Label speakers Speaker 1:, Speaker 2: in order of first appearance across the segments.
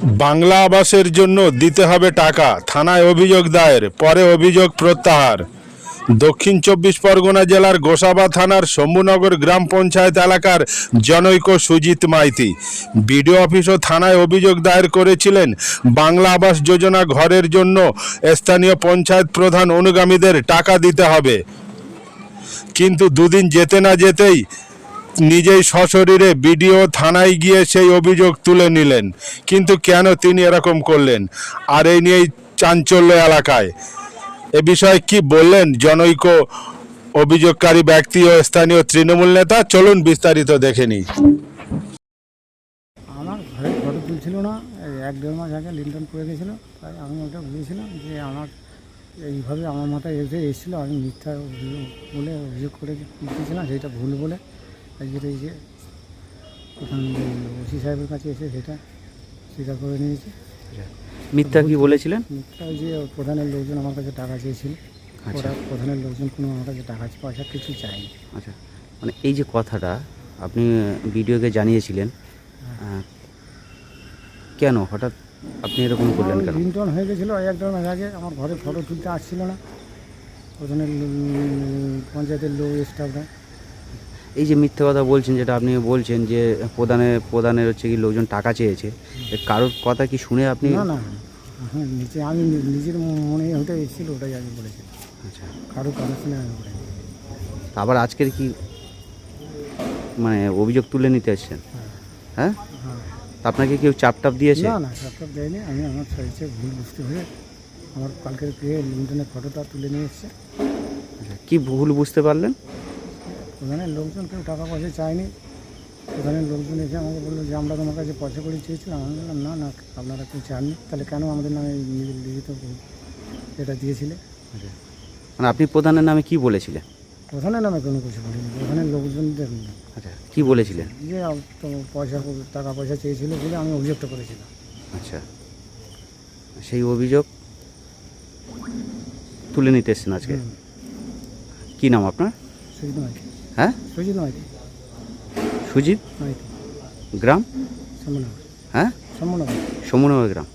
Speaker 1: বাংলা আবাসের জন্য দিতে হবে টাকা, থানায় অভিযোগ দায়ের, পরে অভিযোগ প্রত্যাহার। দক্ষিণ চব্বিশ পরগনা জেলার গোসাবা থানার শম্ভুনগর গ্রাম পঞ্চায়েত এলাকার জনৈক সুজিত মাইতি। বিডিও অফিস ও থানায় অভিযোগ দায়ের করেছিলেন, বাংলা আবাস যোজনা ঘরের জন্য স্থানীয় পঞ্চায়েত প্রধান অনুগামীদের টাকা দিতে হবে। কিন্তু দুদিন যেতে না যেতেই নিজেই সশরীরে বিডিও থানায় গিয়ে সেই অভিযোগ তুলে নিলেন। কিন্তু কেন তিনি এরকম করলেন? আর এই নিয়েই চাঞ্চল্য এলাকায়। এ বিষয়ে কি বললেন? জনৈক অভিযোগকারী ব্যক্তি ও স্থানীয় তৃণমূল নেতা? চলুন বিস্তারিত দেখে নিই।
Speaker 2: আমার ঘরে ফটো তুলছিল না এক দেড় মাস আগে লিন্টন করে গেছিল তাই আমি ওটা বুঝেছিলাম যে আমার এইভাবে আমার মাথায় এসে এসেছিল, আমি মিথ্যা বলে অভিযোগ করে দিয়েছিলাম সেটা ভুল বলে। যেটা এই যে ওখান ওসি সাহেবের কাছে এসে সেটা স্বীকার করে নিয়েছে।
Speaker 3: মিথ্যা কি বলেছিলেন?
Speaker 2: মিথ্যা ওই যে প্রধানের লোকজন আমার কাছে টাকা চেয়েছিল।
Speaker 3: আচ্ছা।
Speaker 2: ওরা প্রধানের লোকজন কোনো আমার কাছে টাকা পয়সা কিছু চায়নি।
Speaker 3: আচ্ছা। মানে এই যে কথাটা আপনি ভিডিওকে জানিয়েছিলেন কেন? হঠাৎ আপনি এরকম করলেন কেন?
Speaker 2: লিন্টন হয়ে গেছিল এক দেড় আগে। আমার ঘরে ফটো তুলতে আসছিল না। প্রধানের পঞ্চায়েতের লোক স্টাফরা
Speaker 3: এই যে মিথ্যে কথা বলছেন যেটা আপনি বলছেন যে প্রধানের প্রধানের হচ্ছে কি লোকজন টাকা চেয়েছে কারোর কথা কি শুনে আপনি
Speaker 2: না না হ্যাঁ নিচে আমি নিজের মনে হতে এসেছিল ওটাই আগে বলেছি।
Speaker 3: আচ্ছা।
Speaker 2: কারও কারও শুনে আমি।
Speaker 3: আবার আজকের কি মানে অভিযোগ তুলে নিতে এসছেন? হ্যাঁ?
Speaker 2: হ্যাঁ।
Speaker 3: তা আপনাকে কেউ চাপ টাপ দিয়েছে?
Speaker 2: না না সব দেয়নি আমি আমার সাইজে ভুল বুঝতে হয়ে আমার কালকের পেয়ে লিন্টনের ফটোটা তুলে নিয়ে এসছে।
Speaker 3: আচ্ছা, কি ভুল বুঝতে পারলেন?
Speaker 2: প্রধানের লোকজন কেউ টাকা পয়সা চায়নি। প্রধানের লোকজন এসে আমাকে বলল যে আমরা তোমার কাছে পয়সা করে চেয়েছিলাম। আমি বললাম না না আপনারা কেউ চাননি। তাহলে কেন আমাদের নামে নিজের লিখিত এটা দিয়েছিলে?
Speaker 3: আচ্ছা। মানে আপনি প্রধানের নামে কি বলেছিলেন?
Speaker 2: প্রধানের নামে কোনো কিছু বলিনি। প্রধানের লোকজনদের
Speaker 3: আচ্ছা কী বলেছিলেন?
Speaker 2: যে তো পয়সা টাকা পয়সা চেয়েছিল বলে আমি অভিযোগটা করেছিলাম।
Speaker 3: আচ্ছা। সেই অভিযোগ তুলে নিতে এসছেন আজকে। কি নাম আপনার?
Speaker 2: সুজিত মাইতি।
Speaker 3: হ্যাঁ?
Speaker 2: সুজিত মাইতি
Speaker 3: সুজিত?
Speaker 2: মাইতি
Speaker 3: গ্রাম?
Speaker 2: সম্মনগর
Speaker 3: হ্যাঁ?
Speaker 2: সম্মনগর
Speaker 3: সমনগর গ্রাম।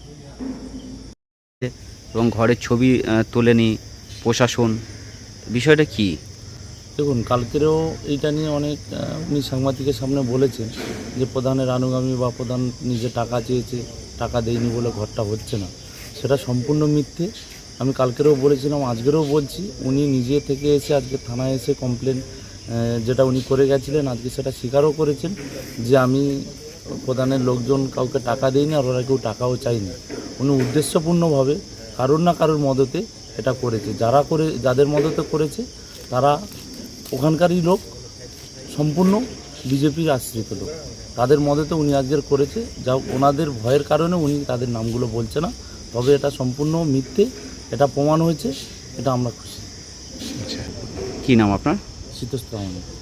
Speaker 3: এবং ঘরের ছবি তোলেনি প্রশাসন। বিষয়টা কি?
Speaker 4: দেখুন কালকেরও এইটা নিয়ে অনেক উনি সাংবাদিকের সামনে বলেছেন যে প্রধানের আনুগামী বা প্রধান নিজে টাকা চেয়েছে টাকা দেয়নি বলে ঘরটা হচ্ছে না। সেটা সম্পূর্ণ মিথ্যে। আমি কালকেরও বলেছিলাম আজকেরও বলছি উনি নিজে থেকে এসে আজকে থানায় এসে কমপ্লেন যেটা উনি করে গেছিলেন, আজকে সেটা স্বীকারও করেছেন যে আমি প্রধানের লোকজন কাউকে টাকা দেয়নি আর ওরা কেউ টাকাও চাইনি। উনি উদ্দেশ্যপূর্ণভাবে কারোর না কারোর মদতে এটা করেছে। যারা করে, যাদের মদতে করেছে, তারা ওখানকারই লোক, সম্পূর্ণ বিজেপির আশ্রিত লোক। তাদের মদতে উনি আজকের করেছে, যা ওনাদের ভয়ের কারণে উনি তাদের নামগুলো বলছে না, তবে এটা সম্পূর্ণ মিথ্যে, এটা প্রমাণ হয়েছে, এটা আমরা খুশি।
Speaker 3: আচ্ছা। কি নাম আপনার?
Speaker 4: citus strong né?